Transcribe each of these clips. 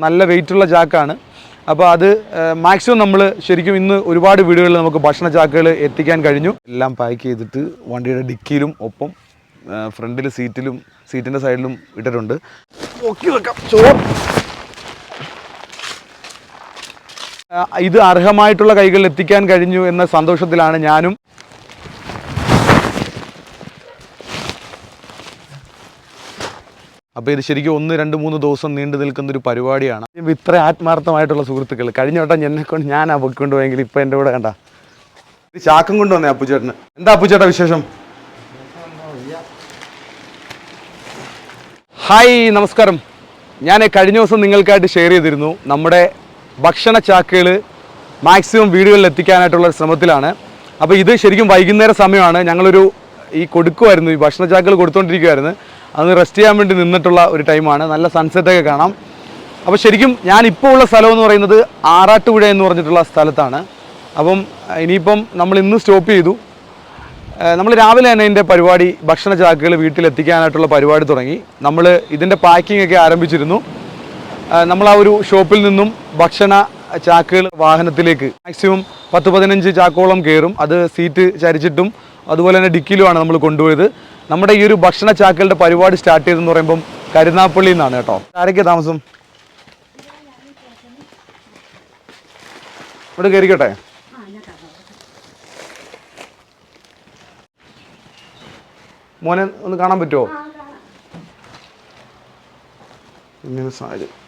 നല്ല വെയിറ്റുള്ള ചാക്കാണ്. അപ്പോൾ അത് മാക്സിമം നമ്മൾ ശരിക്കും ഇന്ന് ഒരുപാട് വീടുകളിൽ നമുക്ക് ഭക്ഷണ ചാക്കുകൾ എത്തിക്കാൻ കഴിഞ്ഞു. എല്ലാം പാക്ക് ചെയ്തിട്ട് വണ്ടിയുടെ ഡിക്കിയിലും ഒപ്പം ഫ്രണ്ടിൽ സീറ്റിലും സീറ്റിന്റെ സൈഡിലും ഇട്ടിട്ടുണ്ട്. നോക്കി വെക്കാം. ചോർ ഇത് അർഹമായിട്ടുള്ള കൈകളിൽ എത്തിക്കാൻ കഴിഞ്ഞു എന്ന സന്തോഷത്തിലാണ് ഞാനും. അപ്പോൾ ഇത് ശരിക്കും ഒന്ന് രണ്ട് മൂന്ന് ദിവസം നീണ്ടു നിൽക്കുന്ന ഒരു പരിപാടിയാണ് ഇത്ര ആത്മാർത്ഥമായിട്ടുള്ള സുഹൃത്തുക്കൾ. കഴിഞ്ഞ വട്ടം എന്നെ കൊണ്ട് ഞാൻ ആ ബുക്ക് കൊണ്ടുപോയെങ്കിൽ ഇപ്പം എന്റെ കൂടെ കണ്ട. ചാക്കും കൊണ്ടുവന്നേ അപ്പുചേട്ടന്. എന്താ അപ്പുചേട്ടാ വിശേഷം? ഹായ് നമസ്കാരം. ഞാൻ കഴിഞ്ഞ ദിവസം നിങ്ങൾക്കായിട്ട് ഷെയർ ചെയ്തിരുന്നു. നമ്മുടെ ഭക്ഷണ ചാക്കുകൾ മാക്സിമം വീടുകളിൽ എത്തിക്കാനായിട്ടുള്ള ശ്രമത്തിലാണ്. അപ്പോൾ ഇത് ശരിക്കും വൈകുന്നേര സമയമാണ്. ഞങ്ങളൊരു ഈ കൊടുക്കുമായിരുന്നു ഈ ഭക്ഷണ ചാക്കുകൾ കൊടുത്തുകൊണ്ടിരിക്കുമായിരുന്നു അന്ന് റെസ്റ്റ് ചെയ്യാൻ വേണ്ടി നിന്നിട്ടുള്ള ഒരു ടൈമാണ് നല്ല സൺസെറ്റൊക്കെ കാണാം. അപ്പോൾ ശരിക്കും ഞാൻ ഇപ്പോൾ ഉള്ള സ്ഥലം എന്ന് പറയുന്നത് ആറാട്ടുപുഴ എന്ന് പറഞ്ഞിട്ടുള്ള സ്ഥലത്താണ്. അപ്പം ഇനിയിപ്പം നമ്മൾ ഇന്ന് സ്റ്റോപ്പ് ചെയ്തു. നമ്മൾ രാവിലെ തന്നെ ഇതിന്റെ പരിപാടി ഭക്ഷണ ചാക്കുകൾ വീട്ടിലെത്തിക്കാനായിട്ടുള്ള പരിപാടി തുടങ്ങി. നമ്മൾ ഇതിന്റെ പാക്കിംഗ് ഒക്കെ ആരംഭിച്ചിരുന്നു. നമ്മൾ ആ ഒരു ഷോപ്പിൽ നിന്നും ഭക്ഷണ ചാക്കുകൾ വാഹനത്തിലേക്ക് മാക്സിമം പത്ത് പതിനഞ്ച് ചാക്കോളം കയറും. അത് സീറ്റ് ചരിച്ചിട്ടും അതുപോലെ തന്നെ ഡിക്കിലുമാണ് നമ്മൾ കൊണ്ടുപോയത്. നമ്മുടെ ഈ ഒരു ഭക്ഷണ ചാക്കലിന്റെ പരിപാടി സ്റ്റാർട്ട് ചെയ്തെന്ന് പറയുമ്പം കരുനാപ്പള്ളി നിന്നാണ് കേട്ടോ. ആരൊക്കെ താമസം? ഇവിടെ കയറിക്കട്ടെ മോനെ ഒന്ന് കാണാൻ പറ്റുമോ ഇങ്ങനെ സാഹചര്യം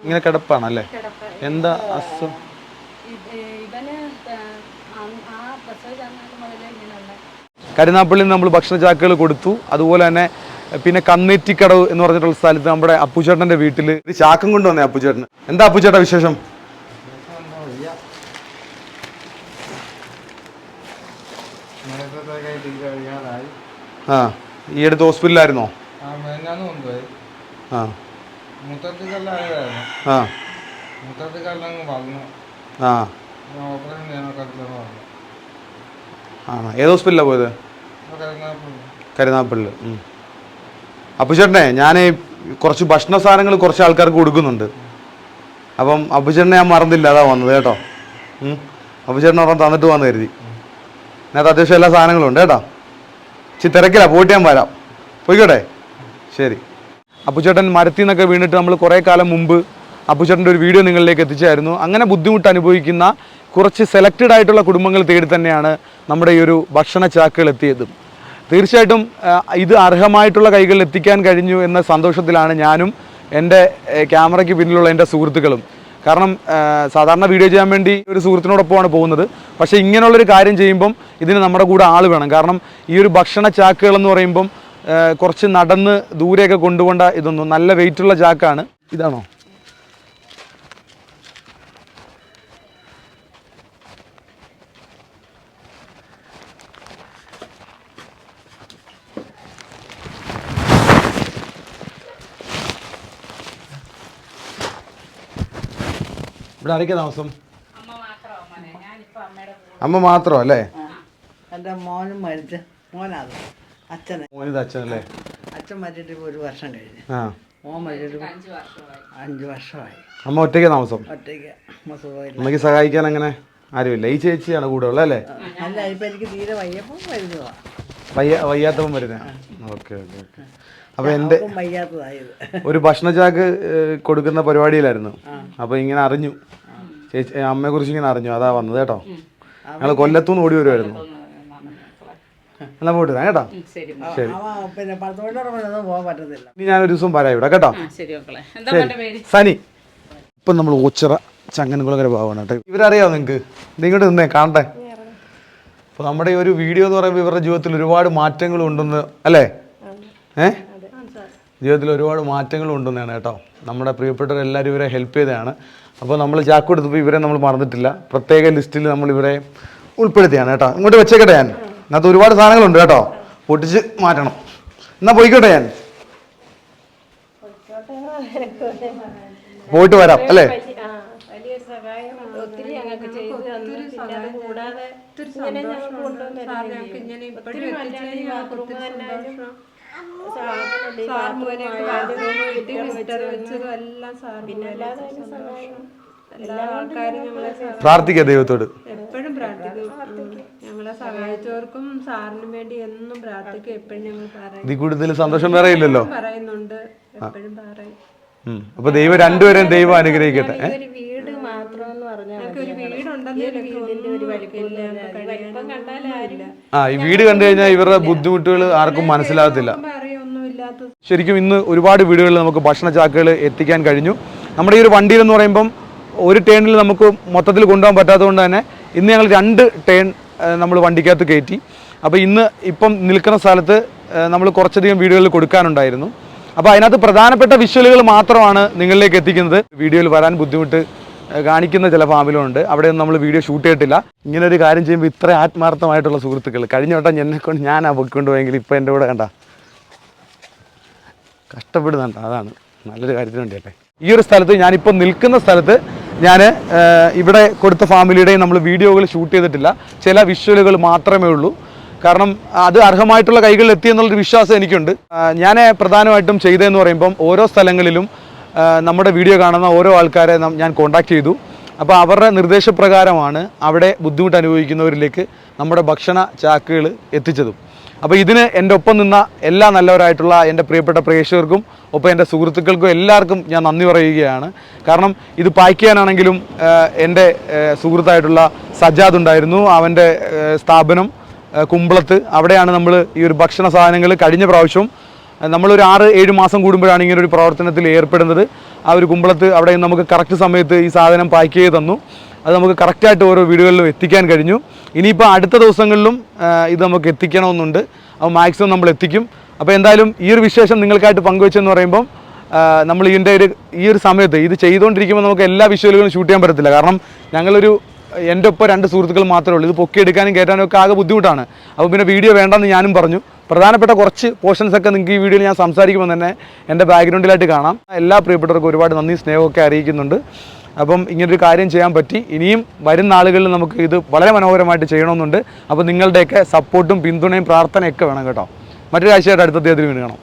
ഇങ്ങനെ കിടപ്പാണല്ലേ? എന്താ അസുഖം കരുനാപ്പള്ളിയിൽ നമ്മൾ ഭക്ഷണ ചാക്കുകൾ കൊടുത്തു. അതുപോലെ തന്നെ പിന്നെ കന്നേറ്റിക്കടവ് എന്ന് പറഞ്ഞിട്ടുള്ള സ്ഥലത്ത് നമ്മുടെ അപ്പുചേട്ടന്റെ വീട്ടിൽ. ചാക്കും കൊണ്ടുവന്നേ അപ്പുചേട്ടന്. എന്താ അപ്പുചേട്ടാ വിശേഷം? ആ ഈ അടുത്ത് ഹോസ്പിറ്റലായിരുന്നോ ആ ആ. ഞാൻ ഓപ്പറേഷൻ പറഞ്ഞു ആണോ? ഏത് ഹോസ്പിറ്റലാണ് പോയത്? കരുനാപ്പള്ളിൽ അപ്പുചേട്ടനെ ഞാൻ കുറച്ച് ഭക്ഷണ സാധനങ്ങൾ കുറച്ച് ആൾക്കാർക്ക് കൊടുക്കുന്നുണ്ട്. അപ്പം അപ്പുചേട്ടനെ ഞാൻ മറന്നില്ല അതാ വന്നത് കേട്ടോ. അപ്പുചേട്ടൻ ഒരെണ്ണം തന്നിട്ട് വന്ന് കരുതി. അതിനകത്ത് അത്യാവശ്യം എല്ലാ സാധനങ്ങളും ഉണ്ട് കേട്ടോ. ഇച്ചിരി തിരക്കില്ല പോയിട്ട് ഞാൻ വരാം. പോയിക്കോട്ടെ? ശരി. അപ്പുചേട്ടൻ മരത്തിൽ നിന്നൊക്കെ വീണിട്ട് നമ്മൾ കുറേ കാലം മുമ്പ് അപ്പുചേട്ടന്റെ ഒരു വീഡിയോ നിങ്ങളിലേക്ക് എത്തിച്ചായിരുന്നു. അങ്ങനെ ബുദ്ധിമുട്ട് അനുഭവിക്കുന്ന കുറച്ച് സെലക്റ്റഡ് ആയിട്ടുള്ള കുടുംബങ്ങൾ തേടി തന്നെയാണ് നമ്മുടെ ഈ ഒരു ഭക്ഷണ ചാക്കുകൾ എത്തിയത്. തീർച്ചയായിട്ടും ഇത് അർഹമായിട്ടുള്ള കൈകളിൽ എത്തിക്കാൻ കഴിഞ്ഞു എന്ന സന്തോഷത്തിലാണ് ഞാനും എന്റെ ക്യാമറയ്ക്ക് പിന്നിലുള്ള എന്റെ സുഹൃത്തുക്കളും. കാരണം സാധാരണ വീഡിയോ ചെയ്യാൻ വേണ്ടി ഒരു സുഹൃത്തിനോടൊപ്പമാണ് പോകുന്നത്. പക്ഷേ ഇങ്ങനെയുള്ളൊരു കാര്യം ചെയ്യുമ്പം ഇതിന് നമ്മുടെ കൂടെ ആൾ വേണം. കാരണം ഈ ഒരു ഭക്ഷണ ചാക്കുകൾ എന്ന് പറയുമ്പം കുറച്ച് നടന്ന് ദൂരെയൊക്കെ കൊണ്ടുപോകേണ്ട ഇതൊന്നും നല്ല വെയിറ്റുള്ള ചാക്കാണ്. ഇതാണോ? ഇവിടെ ആരൊക്കെ താമസം? അമ്മ അമ്മ മാത്രം അല്ലേ? എന്റെ മോനും മരിച്ച് മോനാത് അച്ഛനെ. മോനിത് അച്ഛനല്ലേ? അച്ഛൻ മരിച്ചിട്ട് ഇപ്പോൾ ഒരു വർഷം കഴിഞ്ഞു. ആ. മോൻ മരിച്ചിട്ട് അഞ്ച് വർഷമായി. അഞ്ച് വർഷമായി. അമ്മ ഒറ്റയ്ക്ക് താമസം? ഒറ്റയ്ക്ക് സുഖമില്ല അമ്മയ്ക്ക് സഹായിക്കാൻ അങ്ങനെ ആരുമില്ല. ഈ ചേച്ചിയാണ് കൂടെ ഉള്ളത് അല്ലേ? അല്ല ഇപ്പം എനിക്ക് തീരെ വയ്യപ്പം വരുന്നതാണ് വയ്യ വയ്യാത്തപ്പം വരുന്നത് ഓക്കെ ഓക്കെ ഓക്കെ. അപ്പോൾ എന്റെ അപ്പം വയ്യാത്തതായത്. ഒരു ഭക്ഷണ ചാക്ക് കൊടുക്കുന്ന പരിപാടിയിലായിരുന്നു. അപ്പോൾ ഇങ്ങനെ അറിഞ്ഞു. ചേച്ചി അമ്മയെ കുറിച്ച് ഇങ്ങനെ അറിഞ്ഞു. അതാ വന്നത് കേട്ടോ. ഞങ്ങൾ കൊല്ലത്തുനിന്ന് ഓടി വരുമായിരുന്നു എന്നാ പോയിട്ട് വരാം കേട്ടോ? ശരി പിന്നെ പോകാൻ പറ്റത്തില്ല. ഇനി ഞാനൊരു ദിവസം വരാം ഇവിടെ കേട്ടോ? ആ ശരി സനി. ഇപ്പം നമ്മൾ ഓച്ചിറ ചങ്ങനകുളങ്ങര ഭാഗമാണ് കേട്ടോ. ഇവരറിയാമോ നിങ്ങൾക്ക്? ഇതിങ്ങോട്ട് നിന്നേ? കാണട്ടെ. അപ്പോൾ നമ്മുടെ ഈ ഒരു വീഡിയോ എന്ന് പറയുമ്പോൾ ഇവരുടെ ജീവിതത്തിൽ ഒരുപാട് മാറ്റങ്ങൾ ഉണ്ടെന്ന് അല്ലേ? ഏ? ജീവിതത്തിൽ ഒരുപാട് മാറ്റങ്ങൾ ഉണ്ടെന്നാണ് കേട്ടോ. നമ്മുടെ പ്രിയപ്പെട്ടവരെല്ലാവരും ഇവരെ ഹെൽപ്പ് ചെയ്തതാണ്. അപ്പോൾ നമ്മൾ ചാക്ക് കൊടുത്തപ്പോൾ ഇവരെ നമ്മൾ മറന്നിട്ടില്ല. പ്രത്യേക ലിസ്റ്റിൽ നമ്മൾ ഇവരെ ഉൾപ്പെടുത്തിയാണ് കേട്ടോ. ഇങ്ങോട്ട് വെച്ചേക്കട്ടെ ഞാൻ. അതിനകത്ത് ഒരുപാട് സാധനങ്ങളുണ്ട് കേട്ടോ. പൊട്ടിച്ച് മാറ്റണം. എന്നാൽ പോയിക്കോട്ടെ ഞാൻ. പോയിട്ട് വരാം അല്ലേ? പിന്നെ അത് കൂടാതെ ഇങ്ങനെ. പ്രാർത്ഥിക്കുക ദൈവത്തോട്. എപ്പോഴും പ്രാർത്ഥിക്കും. ഞങ്ങളെ സഹായിച്ചവർക്കും സാറിനും വേണ്ടി എന്നും പ്രാർത്ഥിക്കും. എപ്പോഴും ഞങ്ങൾ പറയും. കൂടുതൽ സന്തോഷം വേറെ ഇല്ലല്ലോ. പറയുന്നുണ്ട്. എപ്പോഴും പറയും. അപ്പൊ ദൈവം രണ്ടുപേരും ദൈവം അനുഗ്രഹിക്കട്ടെ ആ ഈ വീട് കണ്ടു കഴിഞ്ഞാൽ ഇവരുടെ ബുദ്ധിമുട്ടുകൾ ആർക്കും മനസ്സിലാകത്തില്ല. ശരിക്കും ഇന്ന് ഒരുപാട് വീടുകളിൽ നമുക്ക് ഭക്ഷണ ചാക്കുകൾ എത്തിക്കാൻ കഴിഞ്ഞു. നമ്മുടെ ഈ ഒരു വണ്ടിയിൽ എന്ന് പറയുമ്പം ഒരു ടേണിൽ നമുക്ക് മൊത്തത്തിൽ കൊണ്ടുപോകാൻ പറ്റാത്തതുകൊണ്ട് തന്നെ ഇന്ന് ഞങ്ങൾ രണ്ട് ടേൺ നമ്മൾ വണ്ടിക്കകത്ത് കയറ്റി. അപ്പോൾ ഇന്ന് ഇപ്പം നിൽക്കുന്ന സ്ഥലത്ത് നമ്മൾ കുറച്ചധികം വീടുകളിൽ കൊടുക്കാനുണ്ടായിരുന്നു. അപ്പോൾ അതിനകത്ത് പ്രധാനപ്പെട്ട വിഷ്വലുകൾ മാത്രമാണ് നിങ്ങളിലേക്ക് എത്തിക്കുന്നത്. വീഡിയോയിൽ വരാൻ ബുദ്ധിമുട്ട് കാണിക്കുന്ന ചില ഫാമിലുണ്ട് അവിടെയൊന്നും നമ്മൾ വീഡിയോ ഷൂട്ട് ചെയ്തിട്ടില്ല. ഇങ്ങനെ ഒരു കാര്യം ചെയ്യുമ്പോൾ ഇത്ര ആത്മാർത്ഥമായിട്ടുള്ള സുഹൃത്തുക്കൾ കഴിഞ്ഞ വട്ടം എന്നെ കൊണ്ട് ഞാൻ ആ പൊക്കിക്കൊണ്ട് പോയെങ്കിൽ ഇപ്പോൾ എന്റെ കൂടെ കണ്ട. കഷ്ടപ്പെടുന്നുണ്ട്. അതാണ് നല്ലൊരു കാര്യത്തിന് വേണ്ടിയല്ലേ. ഈ ഒരു സ്ഥലത്ത് ഞാനിപ്പോൾ നിൽക്കുന്ന സ്ഥലത്ത് ഞാൻ ഇവിടെ കൊടുത്ത ഫാമിലിയുടെയും നമ്മൾ വീഡിയോകൾ ഷൂട്ട് ചെയ്തിട്ടില്ല. ചില വിഷ്വലുകൾ മാത്രമേ ഉള്ളൂ. കാരണം അത് അർഹമായിട്ടുള്ള കൈകളിൽ എത്തി എന്നുള്ളൊരു വിശ്വാസം എനിക്കുണ്ട്. ഞാൻ പ്രധാനമായിട്ടും ചെയ്തതെന്ന് പറയുമ്പം ഓരോ സ്ഥലങ്ങളിലും നമ്മുടെ വീഡിയോ കാണുന്ന ഓരോ ആൾക്കാരെ ഞാൻ കോണ്ടാക്ട് ചെയ്തു. അപ്പോൾ അവരുടെ നിർദ്ദേശപ്രകാരമാണ് അവിടെ ബുദ്ധിമുട്ട് അനുഭവിക്കുന്നവരിലേക്ക് നമ്മുടെ ഭക്ഷണ ചാക്കുകൾ എത്തിച്ചതും. അപ്പോൾ ഇതിന് എന്റെ ഒപ്പം നിന്ന എല്ലാ നല്ലവരായിട്ടുള്ള എന്റെ പ്രിയപ്പെട്ട പ്രേക്ഷകർക്കും ഒപ്പം എന്റെ സുഹൃത്തുക്കൾക്കും എല്ലാവർക്കും ഞാൻ നന്ദി പറയുകയാണ്. കാരണം ഇത് പാക്ക് ചെയ്യാനാണെങ്കിലും എന്റെ സുഹൃത്തായിട്ടുള്ള സജാദ് ഉണ്ടായിരുന്നു. അവന്റെ സ്ഥാപനം കുമ്പളത്ത്. അവിടെയാണ് നമ്മൾ ഈ ഒരു ഭക്ഷണ സാധനങ്ങൾ കഴിഞ്ഞ പ്രാവശ്യവും നമ്മളൊരു ആറ് ഏഴ് മാസം കൂടുമ്പോഴാണ് ഇങ്ങനെ ഒരു പ്രവർത്തനത്തിൽ ഏർപ്പെടുന്നത്. ആ ഒരു കുമ്പളത്ത് അവിടെ നമുക്ക് കറക്റ്റ് സമയത്ത് ഈ സാധനം പാക്ക് ചെയ്ത് തന്നു. അത് നമുക്ക് കറക്റ്റായിട്ട് ഓരോ വീടുകളിലും എത്തിക്കാൻ കഴിഞ്ഞു. ഇനിയിപ്പോൾ അടുത്ത ദിവസങ്ങളിലും ഇത് നമുക്ക് എത്തിക്കണമെന്നുണ്ട്. അപ്പോൾ മാക്സിമം നമ്മൾ എത്തിക്കും. അപ്പോൾ എന്തായാലും ഈ ഒരു വിശേഷം നിങ്ങൾക്കായിട്ട് പങ്കുവെച്ചെന്ന് പറയുമ്പം നമ്മൾ ഇതിന്റെ ഒരു ഈ ഒരു സമയത്ത് ഇത് ചെയ്തുകൊണ്ടിരിക്കുമ്പോൾ നമുക്ക് എല്ലാ വിഷ്വലുകളും ഷൂട്ട് ചെയ്യാൻ പറ്റത്തില്ല. കാരണം ഞങ്ങളൊരു എന്റെ ഒപ്പം രണ്ട് സുഹൃത്തുക്കൾ മാത്രമേ ഉള്ളൂ. ഇത് പൊക്കിയെടുക്കാനും കയറ്റാനും ഒക്കെ ആകെ ബുദ്ധിമുട്ടാണ്. അപ്പോൾ പിന്നെ വീഡിയോ വേണ്ടെന്ന് ഞാനും പറഞ്ഞു. പ്രധാനപ്പെട്ട കുറച്ച് പോർഷൻസ് ഒക്കെ നിങ്ങൾക്ക് ഈ വീഡിയോയിൽ ഞാൻ സംസാരിക്കുമ്പോൾ തന്നെ എന്റെ ബാക്ക്ഗ്രൗണ്ടിലായിട്ട് കാണാം. എല്ലാ പ്രിയപ്പെട്ടവർക്കും ഒരുപാട് നന്ദി സ്നേഹമൊക്കെ അറിയിക്കുന്നുണ്ട്. അപ്പം ഇങ്ങനൊരു കാര്യം ചെയ്യാൻ പറ്റി. ഇനിയും വരുന്ന നാളുകളിൽ നമുക്ക് ഇത് വളരെ മനോഹരമായിട്ട് ചെയ്യണമെന്നുണ്ട്. അപ്പോൾ നിങ്ങളുടെയൊക്കെ സപ്പോർട്ടും പിന്തുണയും പ്രാർത്ഥനയൊക്കെ വേണം കേട്ടോ. മറ്റൊരു കാഴ്ചയായിട്ട് അടുത്ത തീയതി വീണ്ടും കാണാം.